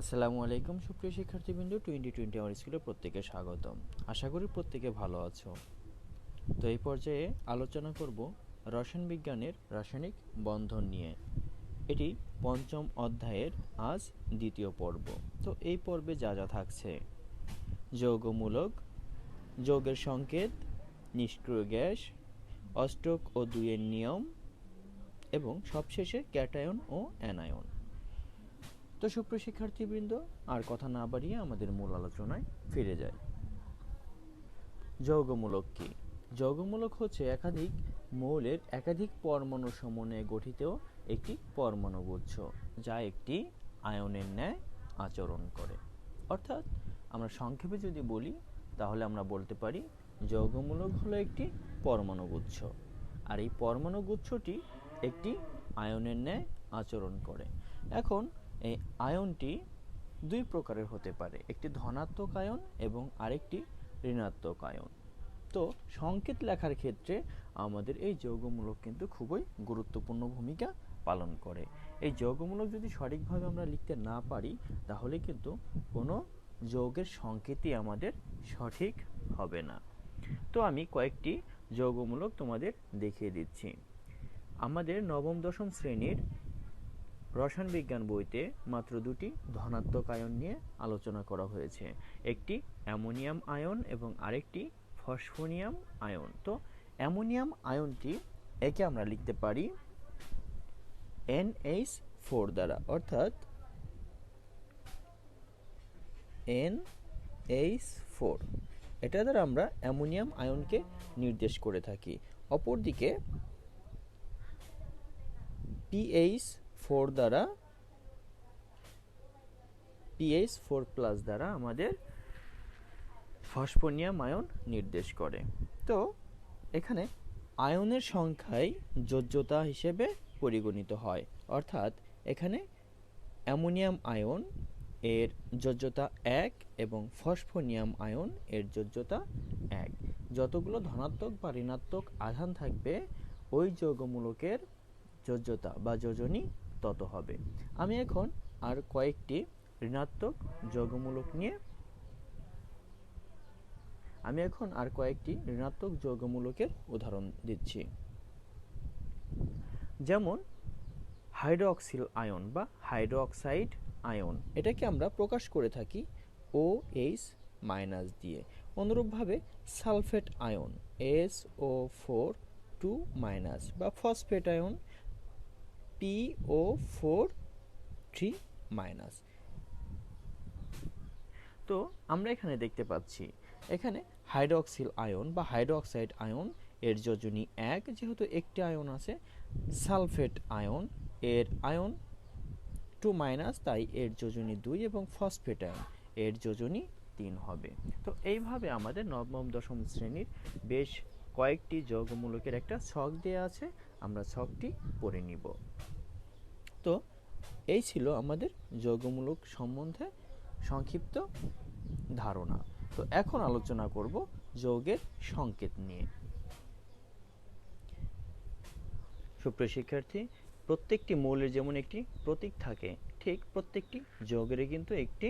আসসালামু আলাইকুম, সুপ্রিয় শিক্ষার্থীবৃন্দ টোয়েন্টি টোয়েন্টি আমার স্কুলে প্রত্যেকে স্বাগতম। আশা করি প্রত্যেকে ভালো আছো। তো এই পর্যায়ে আলোচনা করব রসায়ন বিজ্ঞানের রাসায়নিক বন্ধন নিয়ে। এটি পঞ্চম অধ্যায়ের আজ দ্বিতীয় পর্ব। তো এই পর্বে যা যা থাকছে। যৌগমূলক, যৌগের সংকেত, নিষ্ক্রিয় গ্যাস, অষ্টক ও দুইয়ের নিয়ম, এবং সবশেষে ক্যাটায়ন ও অ্যানায়ন। তো সুপ্রিয় শিক্ষার্থীবৃন্দ, আর কথা না বাড়িয়ে আমাদের মূল আলোচনায় ফিরে যায় যৌগমূলক কি? যৌগমূলক হচ্ছে একাধিক মৌলের একাধিক পরমাণু সমন্বয়ে গঠিত একটি পরমাণু গুচ্ছ যা একটি আয়নের ন্যায় আচরণ করে। অর্থাৎ আমরা সংক্ষেপে যদি বলি, তাহলে আমরা বলতে পারি যৌগমূলক হলো একটি পরমাণু গুচ্ছ আর এই পরমাণু গুচ্ছটি একটি আয়নের ন্যায় আচরণ করে। এখন এই আয়নটি দুই প্রকারের হতে পারে, একটি ধনাত্মক আয়ন এবং আরেকটি ঋণাত্মক আয়ন। তো সংকেত লেখার ক্ষেত্রে আমাদের এই যৌগমূলক কিন্তু খুবই গুরুত্বপূর্ণ ভূমিকা পালন করে। এই যৌগমূলক যদি সঠিকভাবে আমরা লিখতে না পারি, তাহলে কিন্তু কোনো যৌগের সংকেতই আমাদের সঠিক হবে না। তো আমি কয়েকটি যৌগমূলক তোমাদের দেখিয়ে দিচ্ছি। আমাদের নবম, দশম শ্রেণির রসায়ন বিজ্ঞান বইতে মাত্র দুটি ধনাত্মক আয়ন নিয়ে আলোচনা করা হয়েছে। একটি অ্যামোনিয়াম আয়ন এবং আরেকটি ফসফোনিয়াম আয়ন। তো অ্যামোনিয়াম আয়নটি একে আমরা লিখতে পারি এনএইচ ফোর দ্বারা, অর্থাৎ এন এইচ ফোর। এটা দ্বারা আমরা অ্যামোনিয়াম আয়নকে নির্দেশ করে থাকি। অপরদিকে পিএইচ ফোর দ্বারা পিএইচ ফোর প্লাস দ্বারা আমাদের ফসফোনিয়াম আয়ন নির্দেশ করে। তো এখানে আয়নের সংখ্যাই যোজ্যতা হিসেবে পরিগণিত হয়। অর্থাৎ এখানে অ্যামোনিয়াম আয়ন এর যোজ্যতা এক এবং ফসফোনিয়াম আয়ন এর যোজ্যতা এক। যতগুলো ধনাত্মক বা ঋণাত্মক আধান থাকবে, ওই যৌগমূলকের যোজ্যতা বা যোজনী তত হবে। আমি এখন আর কয়েকটি ঋণাত্মক যৌগমূলক নিয়ে আমি এখন আর কয়েকটি ঋণাত্মক যৌগমূলকের উদাহরণ দিচ্ছি। যেমন, হাইড্রোক্সিল আয়ন বা হাইড্রোক্সাইড আয়ন। এটাকে আমরা প্রকাশ করে থাকি ও এইচ মাইনাস দিয়ে অনুরূপভাবে sulphate ion S O four two minus বা phosphate ion P O four three minus তো আমরা এখানে দেখতে পাচ্ছি, এখানে হাইড্রোক্সিল আয়ন বা হাইড্রোক্সাইড আয়ন এর যোজনী এক, যেহেতু একটি আয়ন আছে সালফেট আয়ন এর আয়ন টু মাইনাস তাই এর যোজনী দুই এবং ফসফেট আয়ন এর যোজনী তিন হবে। তো এইভাবে আমাদের নবম দশম শ্রেণির বেশ কয়েকটি যৌগমূলকের একটা ছক দেওয়া আছে। আমরা ছকটি পড়ে নিব। তো এই ছিল আমাদের যৌগমূলক সম্বন্ধে সংক্ষিপ্ত ধারণা। তো এখন আলোচনা করব যৌগের সংকেত নিয়ে। সুপ্রিয় শিক্ষার্থী, প্রত্যেকটি মৌলের যেমন একটি প্রতীক থাকে, ঠিক প্রত্যেকটি যৌগেরই কিন্তু একটি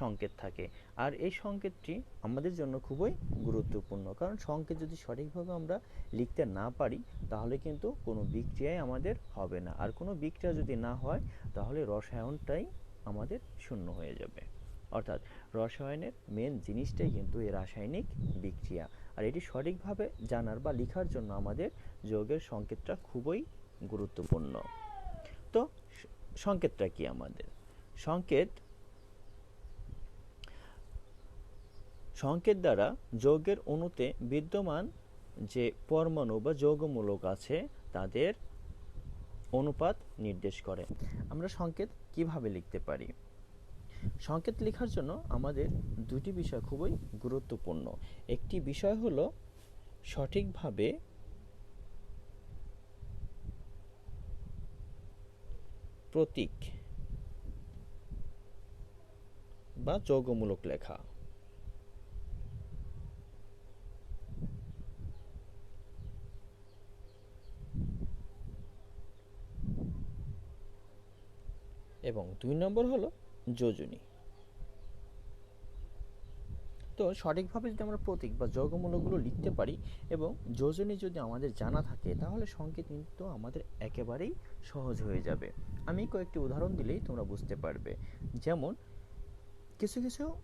সংকেত থাকে। আর এই সংকেতটি আমাদের জন্য খুবই গুরুত্বপূর্ণ। কারণ সংকেত যদি সঠিকভাবে আমরা লিখতে না পারি, তাহলে কিন্তু কোনো বিক্রিয়াই আমাদের হবে না। আর কোনো বিক্রিয়া যদি না হয়, তাহলে রসায়নটাই আমাদের শূন্য হয়ে যাবে। অর্থাৎ রসায়নের মেন জিনিসটাই কিন্তু এই রাসায়নিক বিক্রিয়া। আর এটি সঠিকভাবে জানার বা লেখার জন্য আমাদের যৌগের সংকেতটা খুবই গুরুত্বপূর্ণ। তো সংকেতটা কি আমাদের? সংকেত সংকেত দ্বারা যৌগের অণুতে বিদ্যমান যে পরমাণু বা যৌগমূলক আছে, তাদের অনুপাত নির্দেশ করে। আমরা সংকেত কীভাবে লিখতে পারি? সংকেত লেখার জন্য আমাদের দুটি বিষয় খুবই গুরুত্বপূর্ণ। একটি বিষয় হলো সঠিকভাবে প্রতীক বা যৌগমূলক লেখা। এবং দুই নম্বর হলো যোজনী। তো সঠিকভাবে যদি আমরা প্রতীক বা যৌগমূলকগুলো লিখতে পারি এবং যোজনী যদি আমাদের জানা থাকে, তাহলে সংকেত কিন্তু আমাদের একেবারেই সহজ হয়ে যাবে। আমি কয়েকটি উদাহরণ দিলেই তোমরা বুঝতে পারবে। যেমন, কিছু কিছু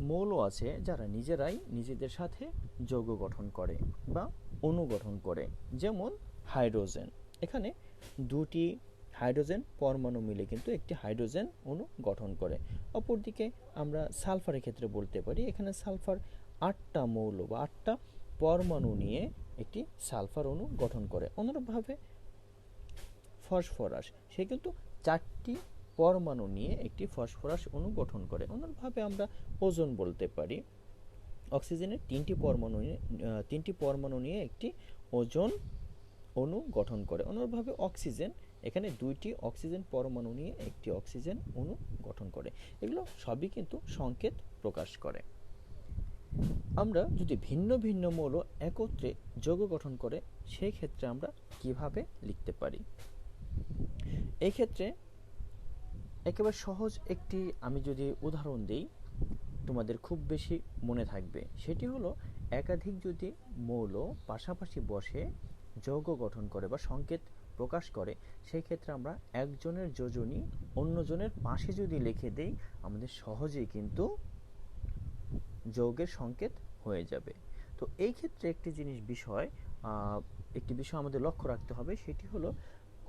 মৌল আছে যারা নিজেরাই নিজেদের সাথে যৌগ গঠন করে বা অণু গঠন করে। যেমন হাইড্রোজেন। এখানে দুটি হাইড্রোজেন পরমাণু মিলে কিন্তু একটি হাইড্রোজেন অণু গঠন করে। অপরদিকে আমরা সালফারের ক্ষেত্রে বলতে পারি, এখানে সালফার আটটা মৌল বা আটটা পরমাণু নিয়ে একটি সালফার অণু গঠন করে। অনুরূপভাবে ফসফরাস, সে কিন্তু চারটি পরমাণু নিয়ে একটি ফসফরাস অণু গঠন করে। অনুরূপভাবে আমরা ওজন বলতে পারি। অক্সিজেনের তিনটি পরমাণু তিনটি পরমাণু নিয়ে একটি ওজন অণু গঠন করে। অনুরূপভাবে অক্সিজেন এখানে দুইটি অক্সিজেন পরমাণু নিয়ে একটি অক্সিজেন অণু গঠন করে। এগুলো সবই কিন্তু সংকেত প্রকাশ করে। আমরা যদি ভিন্ন ভিন্ন মৌল একত্রে যৌগ গঠন করে সেই ক্ষেত্রে আমরা কীভাবে লিখতে পারি? এই ক্ষেত্রে একেবারে সহজ একটি আমি যদি উদাহরণ দিই, তোমাদের খুব বেশি মনে থাকবে। সেটি হলো, একাধিক যদি মৌল পাশাপাশি বসে যৌগ গঠন করে বা সংকেত প্রকাশ করে, সেই ক্ষেত্রে আমরা একজনের যোজনী অন্যজনের পাশে যদি লিখে দেই, আমাদের সহজেই কিন্তু যৌগের সংকেত হয়ে যাবে। তো এই ক্ষেত্রে একটি জিনিস বিষয় একটি বিষয় আমাদের লক্ষ্য রাখতে হবে, সেটি হলো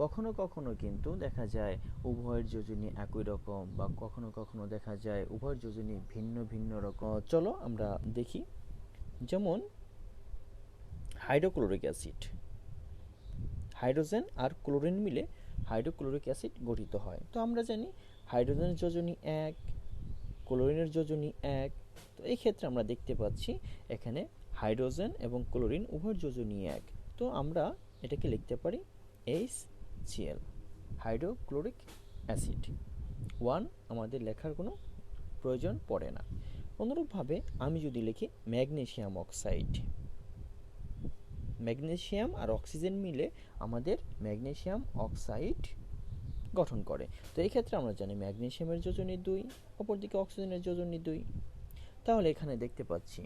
কখনো কখনো কিন্তু দেখা যায় উভয়ের যোজনী একই রকম বা কখনো কখনো দেখা যায় উভয়ের যোজনী ভিন্ন ভিন্ন রকম। চলো আমরা দেখি। যেমন হাইড্রোক্লোরিক অ্যাসিড। হাইড্রোজেন আর ক্লোরিন মিলে হাইড্রোক্লোরিক অ্যাসিড গঠিত হয়। তো আমরা জানি হাইড্রোজেনের যোজনী এক, ক্লোরিনের যোজনী এক। তো এই ক্ষেত্রে আমরা দেখতে পাচ্ছি এখানে হাইড্রোজেন এবং ক্লোরিন উভয়ের যোজনী এক। তো আমরা এটাকে লিখতে পারি H Cl hydrochloric acid. One, আমাদের লেখার কোনো প্রয়োজন পড়ে না। অনুরূপভাবে আমি যদি লিখি ম্যাগনেশিয়াম অক্সাইড। ম্যাগনেশিয়াম আর অক্সিজেন মিলে আমাদের ম্যাগনেশিয়াম অক্সাইড গঠন করে। তো এই ক্ষেত্রে আমরা জানি ম্যাগনেশিয়ামের যোজনী দুই, অপরদিকে অক্সিজেনের যোজনী দুই। তাহলে এখানে দেখতে পাচ্ছি,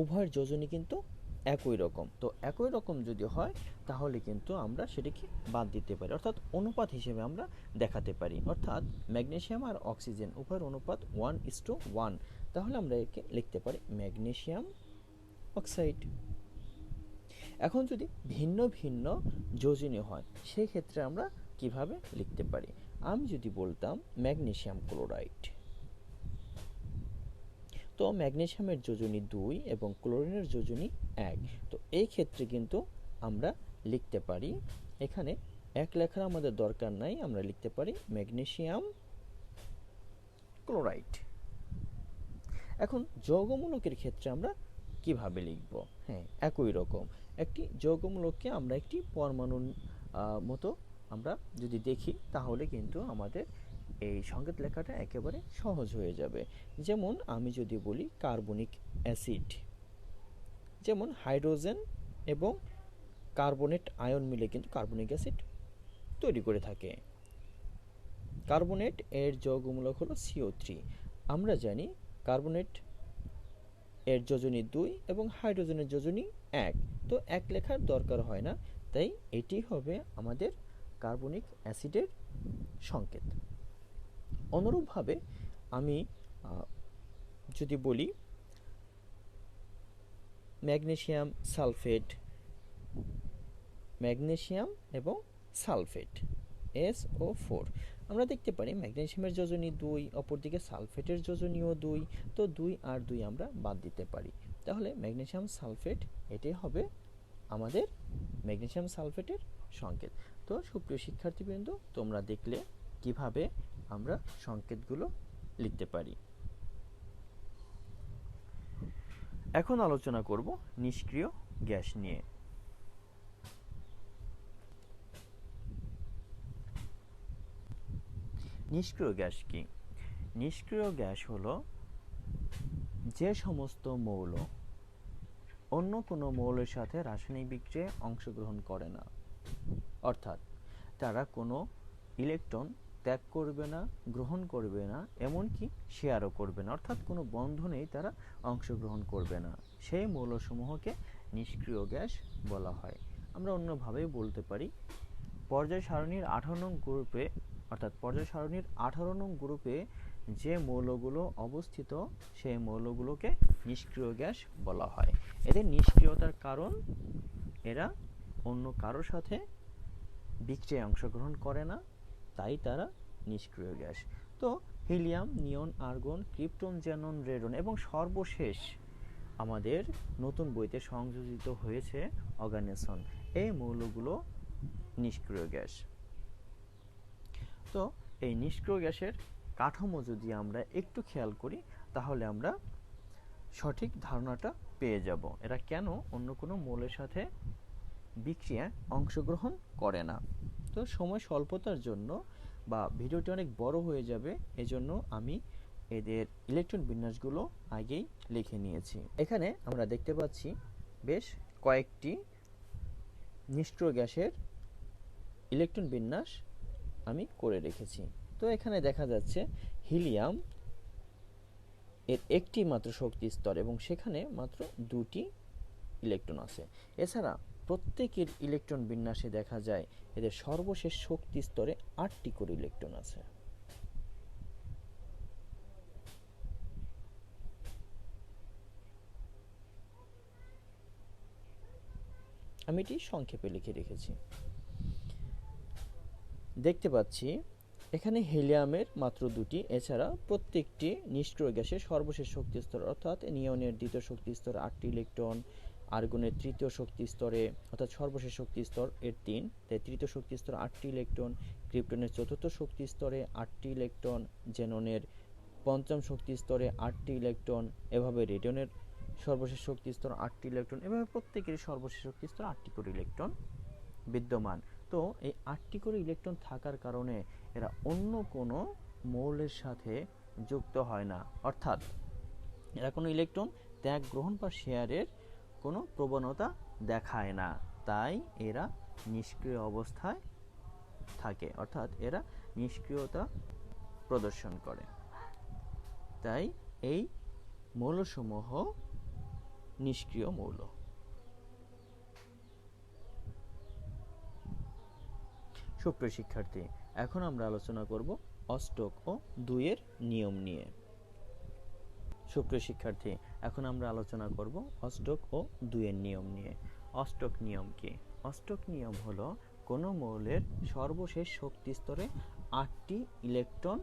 উভয়ের যোজনী কিন্তু একই রকম। তো একই রকম যদি হয়, তাহলে কিন্তু আমরা সেটিকে বাদ দিতে পারি। অর্থাৎ অনুপাত হিসেবে আমরা দেখাতে পারি। অর্থাৎ ম্যাগনেশিয়াম আর অক্সিজেন উভয়ের অনুপাত ওয়ান ইস টু ওয়ান। তাহলে আমরা একে লিখতে পারি ম্যাগনেশিয়াম অক্সাইড। এখন যদি ভিন্ন ভিন্ন যোজনী হয় সেই ক্ষেত্রে আমরা কীভাবে লিখতে পারি? আমি যদি বলতাম ম্যাগনেশিয়াম ক্লোরাইড। তো ম্যাগনেশিয়ামের যোজনী দুই এবং ক্লোরিনের যোজনী এক। তো এই ক্ষেত্রে কিন্তু আমরা লিখতে পারি, এখানে এক লেখার আমাদের দরকার নাই, আমরা লিখতে পারি ম্যাগনেশিয়াম ক্লোরাইড। এখন যৌগমূলকের ক্ষেত্রে আমরা কীভাবে লিখব? হ্যাঁ একই রকম। একটি যৌগমূলককে আমরা একটি পরমাণুর মতো আমরা যদি দেখি, তাহলে কিন্তু আমাদের এই সংকেত লেখাটা একেবারে সহজ হয়ে যাবে। যেমন আমি যদি বলি কার্বনিক অ্যাসিড। যেমন হাইড্রোজেন এবং কার্বনেট আয়ন মিলে কিন্তু কার্বনিক অ্যাসিড তৈরি করে থাকে। কার্বনেট এর যৌগমূলক হলো সিও থ্রি। আমরা জানি কার্বনেট এর যোজনী দুই এবং হাইড্রোজেনের যোজনী এক। তো এক লেখার দরকার হয় না, তাই এটি হবে আমাদের কার্বনিক অ্যাসিডের সংকেত। অনুরূপভাবে আমি যদি বলি ম্যাগনেশিয়াম সালফেট ম্যাগনেশিয়াম এবং সালফেট, এস ও ফোর। আমরা দেখতে পারি ম্যাগনেশিয়ামের যোজনী দুই, অপরদিকে সালফেটের যোজনীও দুই, তো দুই আর দুই আমরা বাদ দিতে পারি। তাহলে ম্যাগনেশিয়াম সালফেট, এটাই হবে আমাদের ম্যাগনেশিয়াম সালফেটের সংকেত। তো সুপ্রিয় শিক্ষার্থীবৃন্দ, তোমরা দেখলে কীভাবে আমরা সংকেতগুলো লিখতে পারি। এখন আলোচনা করব নিষ্ক্রিয় গ্যাস নিয়ে। নিষ্ক্রিয় গ্যাস কি? নিষ্ক্রিয় গ্যাস হলো যে সমস্ত মৌল অন্য কোনো মৌলের সাথে রাসায়নিক বিক্রিয়ায় অংশগ্রহণ করে না। অর্থাৎ তারা কোনো ইলেকট্রন ত্যাগ করবে না, গ্রহণ করবে না, এমনকি শেয়ারও করবে না। অর্থাৎ কোনো বন্ধনেই তারা অংশগ্রহণ করবে না। সেই মৌলসমূহকে নিষ্ক্রিয় গ্যাস বলা হয়। আমরা অন্যভাবেই বলতে পারি। পর্যায় সারণীর আঠারো নং গ্রুপে অর্থাৎ পর্যায় সারণীর আঠারো নং গ্রুপে যে মৌলগুলো অবস্থিত, সেই মৌলগুলোকে নিষ্ক্রিয় গ্যাস বলা হয়। এদের নিষ্ক্রিয়তার কারণ, এরা অন্য কারোর সাথে বিক্রিয়ায় অংশগ্রহণ করে না, তাই তারা নিষ্ক্রিয় গ্যাস। তো helium, neon, argon, krypton xenon radon এবং সর্বশেষ আমাদের নতুন বইতে সংযোজিত হয়েছে অর্গানেশন এই মৌলগুলো নিষ্ক্রিয় গ্যাস। তো এই নিষ্ক্রিয় গ্যাসের কাঠামো যদি আমরা একটু খেয়াল করি, তাহলে আমরা সঠিক ধারণাটা পেয়ে যাব। এরা কেন অন্য কোনো মৌলের সাথে বিক্রিয়ায় অংশগ্রহণ করে না? তো সময় স্বল্পতার জন্য বা ভিডিওটি অনেক বড় হয়ে যাবে, এজন্য আমি এদের ইলেকট্রন বিন্যাসগুলো আগেই লিখে নিয়েছি। এখানে আমরা দেখতে পাচ্ছি বেশ কয়েকটি নিষ্ক্রিয় গ্যাসের ইলেকট্রন বিন্যাস আমি করে রেখেছি। তো এখানে দেখা যাচ্ছে হিলিয়াম এর একটি মাত্র শক্তি স্তর এবং সেখানে মাত্র দুটি ইলেকট্রন আছে। এছাড়া প্রত্যেকের ইলেকট্রন বিন্যাসে দেখা যায় এদের সর্বশেষ শক্তি স্তরে আটটি করে ইলেকট্রন আছে। আমি এটি সংক্ষেপে লিখে রেখেছি। দেখতে পাচ্ছি, এখানে হিলিয়ামের মাত্র দুটি, এছাড়া প্রত্যেকটি নিষ্ক্রিয় গ্যাসের সর্বশেষ শক্তি স্তর, অর্থাৎ নিয়নের দ্বিতীয় শক্তি স্তর আটটি ইলেকট্রন, আর্গনের তৃতীয় শক্তি স্তরে, অর্থাৎ সর্বশেষ শক্তি স্তর এর তিন, তাই তৃতীয় শক্তি স্তর আটটি ইলেকট্রন, ক্রিপ্টনের চতুর্থ শক্তি স্তরে আটটি ইলেকট্রন, জেননের পঞ্চম শক্তি স্তরে আটটি ইলেকট্রন, এভাবে রেডিয়নের সর্বশেষ শক্তি স্তর আটটি ইলেকট্রন, এভাবে প্রত্যেকের সর্বশেষ শক্তি স্তর আটটি করে ইলেকট্রন বিদ্যমান। তো এই আটটি করে ইলেকট্রন থাকার কারণে এরা অন্য কোনো মৌলের সাথে যুক্ত হয় না। অর্থাৎ এরা কোনো ইলেকট্রন ত্যাগ গ্রহণ বা শেয়ারের কোনো প্রবণতা দেখায় না। তাই এরা নিষ্ক্রিয় অবস্থায় থাকে, অর্থাৎ এরা নিষ্ক্রিয়তা প্রদর্শন করে। তাই এই মৌলসমূহ নিষ্ক্রিয় মৌল। সুপ্রিয় শিক্ষার্থী, এখন আমরা আলোচনা করব অষ্টক ও দুইয়ের নিয়ম নিয়ে। সুপ্রিয় শিক্ষার্থী, এখন আমরা আলোচনা করব অষ্টক ও দুইয়ের নিয়ম নিয়ে। অষ্টক নিয়ম কি? অষ্টক নিয়ম হলো কোনো মৌলের সর্বশেষ শক্তি স্তরে আটটি ইলেকট্রন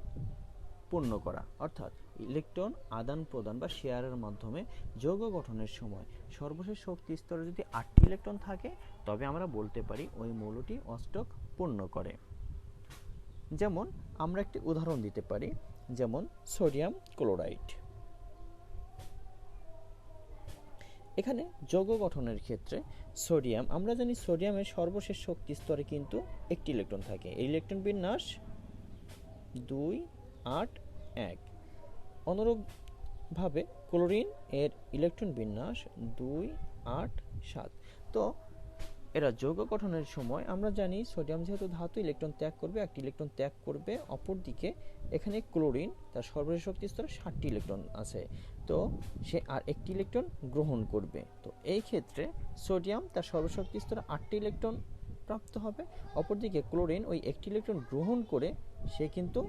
পূর্ণ করা। অর্থাৎ ইলেকট্রন আদান প্রদান বা শেয়ারের মাধ্যমে যৌগ গঠনের সময় সর্বশেষ শক্তি স্তরে যদি আটটি ইলেকট্রন থাকে, তবে আমরা বলতে পারি ওই মৌলটি অষ্টক পূর্ণ করে। যেমন, আমরা একটি উদাহরণ দিতে পারি, যেমন, সোডিয়াম ক্লোরাইড। এখানে যৌগ গঠনের ক্ষেত্রে সোডিয়াম, আমরা জানি সোডিয়ামের সর্বশেষ শক্তি স্তরে কিন্তু একটি ইলেকট্রন থাকে। এই ইলেকট্রন বিন্যাস দুই, আট, এক। অনুরূপভাবে ক্লোরিন এর ইলেকট্রন বিন্যাস দুই, আট, সাত। তো এরা যৌগ গঠনের সময় আমরা জানি সোডিয়াম যেহেতু ধাতু, ইলেকট্রন ত্যাগ করবে, একটি ইলেকট্রন ত্যাগ করবে, অপরদিকে এখানে ক্লোরিন, তার সর্বশেষ শক্তি স্তরে ষাটটি ইলেকট্রন আছে। তো সে আর একটি ইলেকট্রন গ্রহণ করবে। তো এই ক্ষেত্রে সোডিয়াম, তার সর্বশক্তি স্তরে আটটি ইলেকট্রন প্রাপ্ত হবে, অপরদিকে ক্লোরিন ওই একটি ইলেকট্রন গ্রহণ করে সে কিন্তু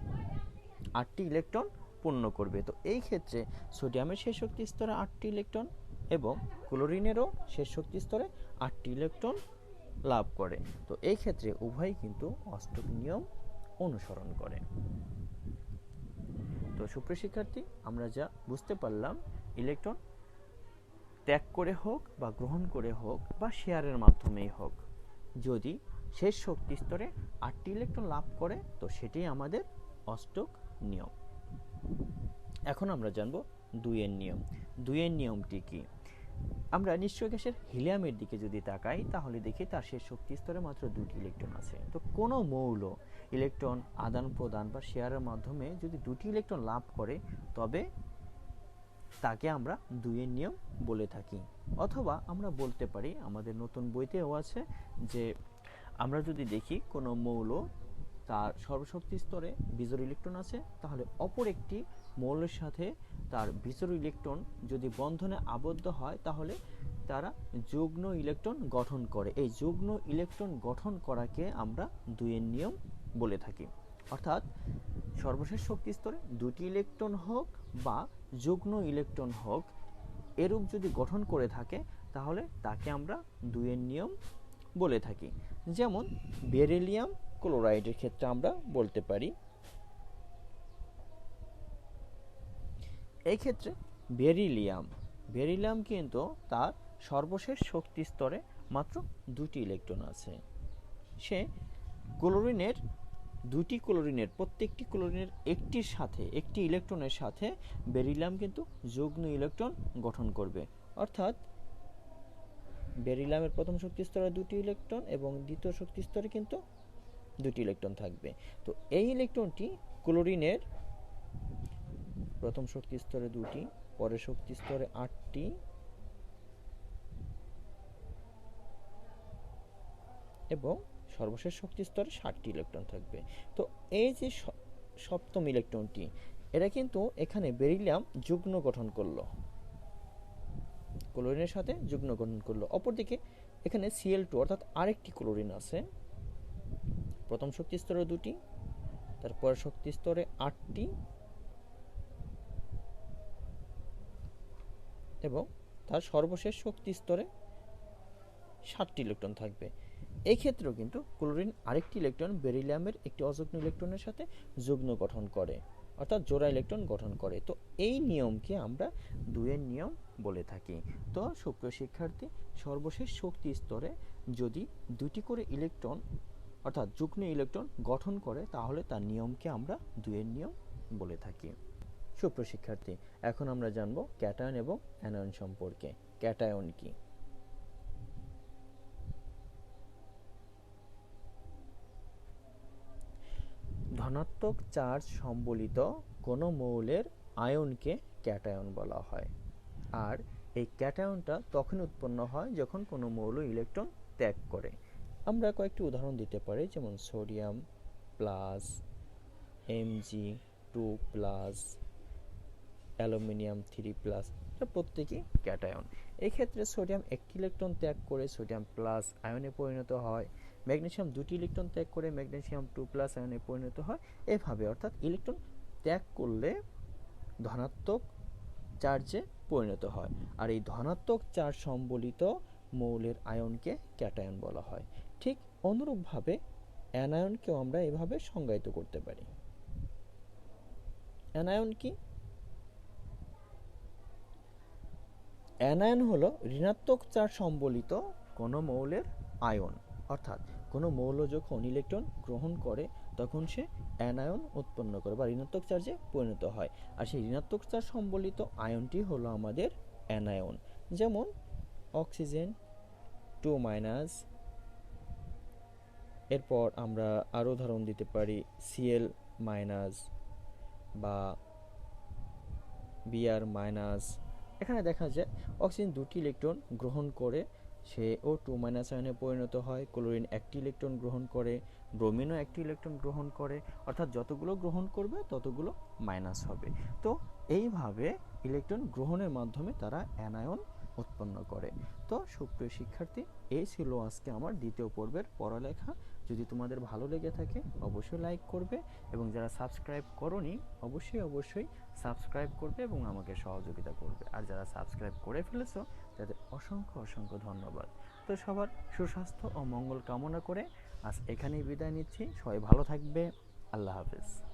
আটটি ইলেকট্রন পূর্ণ করবে। তো এই ক্ষেত্রে সোডিয়ামের শেষ শক্তি স্তরে আটটি ইলেকট্রন এবং ক্লোরিনেরও শেষ শক্তি স্তরে আটটি ইলেকট্রন লাভ করে। তো এই ক্ষেত্রে উভয়ই কিন্তু অষ্টক নিয়ম অনুসরণ করে। তো সুপ্রিয় শিক্ষার্থী, আমরা যা বুঝতে পারলাম, ইলেকট্রন ত্যাগ করে হোক বা গ্রহণ করে হোক বা শেয়ারের মাধ্যমেই হোক, যদি শেষ শক্তি স্তরে আটটি ইলেকট্রন লাভ করে, তো সেটাই আমাদের অষ্টক নিয়ম। এখন আমরা জানব দুইয়ের নিয়ম। দুইয়ের নিয়মটি কি? আমরা নিশ্চয় গ্যাসের হিলিয়ামের দিকে যদি তাকাই, তাহলে দেখি তার শেষ শক্তি স্তরে মাত্র দুটি ইলেকট্রন আছে। তো কোনো মৌল ইলেকট্রন আদান প্রদান বা শেয়ারের মাধ্যমে যদি দুটি ইলেকট্রন লাভ করে, তবে তাকে আমরা দুইয়ের নিয়ম বলে থাকি। অথবা আমরা বলতে পারি, আমাদের নতুন বইতেও আছে যে আমরা যদি দেখি কোনো মৌল তার সর্বশক্তি স্তরে বিজোড় ইলেকট্রন আছে, তাহলে অপর একটি মৌলের সাথে তার বিজোড় ইলেকট্রন যদি বন্ধনে আবদ্ধ হয়, তাহলে তারা যুগ্ন ইলেকট্রন গঠন করে। এই যুগ্ন ইলেকট্রন গঠন করাকে আমরা দুইয়ের নিয়ম বলে থাকি। অর্থাৎ সর্বশেষ শক্তি স্তরে দুটি ইলেকট্রন হোক বা যুগ্ন ইলেকট্রন হোক, এরূপ যদি গঠন করে থাকে, তাহলে তাকে আমরা দুইয়ের নিয়ম বলে থাকি। যেমন বেরিলিয়াম ক্লোরাইডের ক্ষেত্রে আমরা বলতে পারি এই ক্ষেত্রে বেরিলিয়াম বেরিলিয়াম কিন্তু তার সর্বশেষ শক্তি স্তরে মাত্র দুটি ইলেকট্রন আছে। সে ক্লোরিনের দুটি ক্লোরিনের, প্রত্যেকটি ক্লোরিনের একটির সাথে, একটি ইলেকট্রনের সাথে বেরিলিয়াম কিন্তু যুগ্ন ইলেকট্রন গঠন করবে। অর্থাৎ বেরিলিয়ামের প্রথম শক্তি স্তরে দুটি ইলেকট্রন এবং দ্বিতীয় শক্তি স্তরে কিন্তু দুটি ইলেকট্রন থাকবে। তো এই ইলেকট্রনটি ক্লোরিনের প্রথম শক্তি স্তরে দুটি, পরের শক্তি স্তরে আটটি। এবং সর্বশেষ শক্তি স্তরে ষাটটি ইলেকট্রন থাকবে। তো এই যে সপ্তম ইলেকট্রনটি, এটা কিন্তু এখানে বেরিলিয়াম যুগ্ন গঠন করল। ক্লোরিনের সাথে যুগ্ন গঠন করল। অপরদিকে এখানে সিএল টু অর্থাৎ আরেকটি ক্লোরিন আছে। প্রথম শক্তি স্তরে দুটি তারপর শক্তি স্তরে আটটি এবং তার সর্বশেষ শক্তি স্তরে সাতটি ইলেকট্রন থাকবে। এই ক্ষেত্রেও কিন্তু ক্লোরিন আরেকটি ইলেকট্রন বেরিলিয়ামের একটি অযুগ্ন ইলেকট্রনের সাথে যুগ্ন গঠন করে, অর্থাৎ জোড়া ইলেকট্রন গঠন করে। তো এই নিয়মকে আমরা দুয়ের নিয়ম বলে থাকি। তো সুপ্রিয় শিক্ষার্থী, সর্বশেষ শক্তি স্তরে যদি দুটি করে ইলেকট্রন, অর্থাৎ যুগ্ন ইলেকট্রন গঠন করে, তাহলে তার নিয়মকে আমরা দুয়ের নিয়ম বলে থাকি। সুপ্রিয় শিক্ষার্থী এখন আমরা জানব ক্যাটায়ন এবং অ্যানায়ন সম্পর্কে। ক্যাটায়ন কি? ধনাত্মক চার্জ সম্বলিত কোনো মৌলের আয়নকে ক্যাটায়ন বলা হয়। আর এই ক্যাটায়নটা তখন উৎপন্ন হয় যখন কোনো মৌল ইলেকট্রন ত্যাগ করে। আমরা কয়েকটি উদাহরণ দিতে পারি, যেমন sodium plus Mg two plus aluminium three plus প্রত্যেকই cation এই ক্ষেত্রে সোডিয়াম একটি ইলেকট্রন ত্যাগ করে সোডিয়াম প্লাস আয়নে পরিণত হয়। ম্যাগনেসিয়াম দুটি ইলেকট্রন ত্যাগ করে ম্যাগনেসিয়াম টু প্লাস আয়নে পরিণত হয়। এভাবে অর্থাৎ ইলেকট্রন ত্যাগ করলে ধনাত্মক চার্জে পরিণত হয়। আর এই ধনাত্মক চার্জ সম্বলিত মৌলের আয়নকে ক্যাটায়ন বলা হয়। ঠিক অনুরূপভাবে অ্যানায়নকেও আমরা এভাবে সংজ্ঞায়িত করতে পারি। অ্যানায়ন কি? অ্যানায়ন হলো ঋণাত্মক চার্জ সম্বলিত কোনো মৌলের আয়ন। অর্থাৎ কোনো মৌল যখন ইলেকট্রন গ্রহণ করে, তখন সে অ্যানায়ন উৎপন্ন করে বা ঋণাত্মক চার্জে পরিণত হয়। আর সেই ঋণাত্মক চার্জ সম্বলিত আয়নটি হলো আমাদের অ্যানায়ন যেমন অক্সিজেন টু মাইনাস এরপর আমরা আরও উদাহরণ দিতে পারি সিএল মাইনাস বা বিআর মাইনাস এখানে দেখা যায় অক্সিজেন দুটি ইলেকট্রন গ্রহণ করে, সে ও টু মাইনাস আয়নে পরিণত হয় ক্লোরিন একটি ইলেকট্রন গ্রহণ করে ব্রোমিনও একটি ইলেকট্রন গ্রহণ করে, অর্থাৎ যতগুলো গ্রহণ করবে ততগুলো মাইনাস হবে। তো এইভাবে ইলেকট্রন গ্রহণের মাধ্যমে তারা অ্যানায়ন উৎপন্ন করে। তো সুপ্রিয় শিক্ষার্থী, এই ছিল আজকে আমার দ্বিতীয় পর্বের পড়ালেখা। যদি তোমাদের ভালো লেগে থাকে, অবশ্যই লাইক করবে এবং যারা সাবস্ক্রাইব করনি, অবশ্যই অবশ্যই সাবস্ক্রাইব করবে এবং আমাকে সহযোগিতা করবে। আর যারা সাবস্ক্রাইব করে ফেলেছো, তাদের অসংখ্য অসংখ্য ধন্যবাদ। তো সবার সুস্বাস্থ্য ও মঙ্গল কামনা করে আজ এখানেই বিদায় নিচ্ছি। সবাই ভালো থাকবে। আল্লাহ হাফেজ।